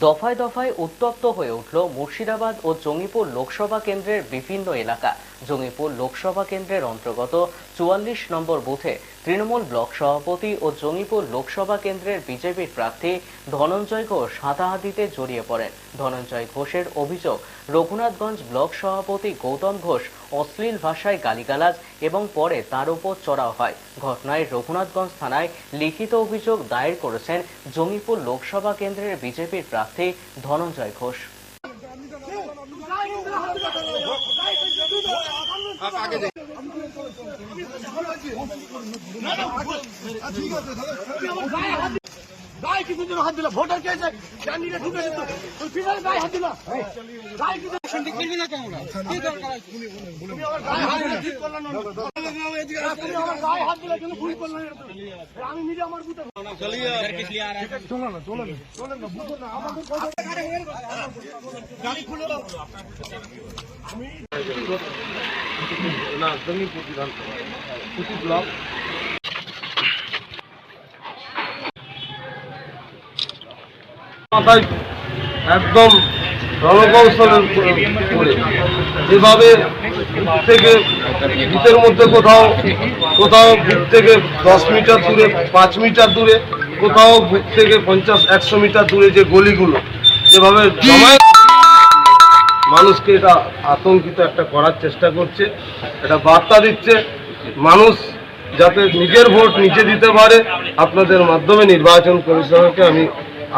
দফায় দফায় উত্তপ্ত হয়ে উঠল মুর্শিদাবাদ ও জঙ্গিপুর লোকসভা কেন্দ্রের বিভিন্ন এলাকা। জঙ্গিপুর লোকসভা কেন্দ্রের অন্তর্গত চুয়াল্লিশ নম্বর বুথে তৃণমূল ব্লক সভাপতি ও জঙ্গিপুর লোকসভা কেন্দ্রের বিজেপির প্রার্থী ধনঞ্জয় ঘোষ হাতাহাতিতে জড়িয়ে পড়েন। ধনঞ্জয় ঘোষের অভিযোগ, রঘুনাথগঞ্জ ব্লক সভাপতি গৌতম ঘোষ অশ্লীল ভাষায় গালিগালাজ এবং পরে তার উপর চড়াও হয়। ঘটনায় রঘুনাথগঞ্জ থানায় লিখিত অভিযোগ দায়ের করেছেন জঙ্গিপুর লোকসভা কেন্দ্রের বিজেপির প্রার্থী ধনঞ্জয় ঘোষ। গায়ে কিছু জন হাত দিলা ভোটার কে আছে? ক্যান্ডিডেট ঢুকে দিত তুই ফিনাল গায়ে হাত দিলা? গায়ে কিছু সন্ধিক করবি না কেমন কি দরকার আছে? তুমি আমার গায়ে হাত দিলা ঠিক না তুমি আমার গায়ে হাত দিলা কেন ভুল করলা আমি নিজে আমার বুতে চলিয়ে চলো না চলো না চলো না বুঝো না আমাদের গাড়ি খুলে দাও। না জঙ্গিপুর বিধানসভা কুটি ব্লক একদম রণকৌশলের যেভাবে থেকে, ভিতের মধ্যে কোথাও কোথাও বুথ থেকে দশ মিটার দূরে, পাঁচ মিটার দূরে, কোথাও বুথ থেকে পঞ্চাশ, একশো মিটার দূরে যে গলিগুলো, যেভাবে জমায়েত মানুষকে এটা আতঙ্কিত একটা করার চেষ্টা করছে এটা বার্তা দিচ্ছে, মানুষ যাতে নিজের ভোট নিজে দিতে পারে, আপনাদের মাধ্যমে নির্বাচন কমিশনকে আমি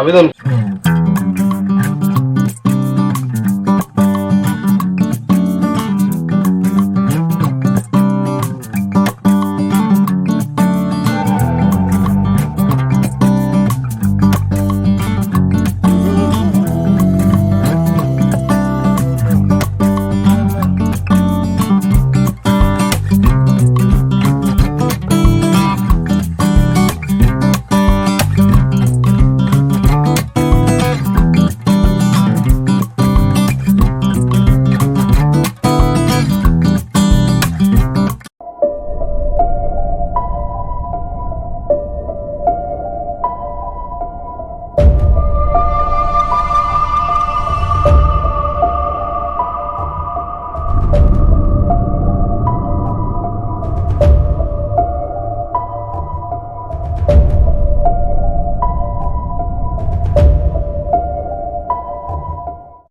আবেদন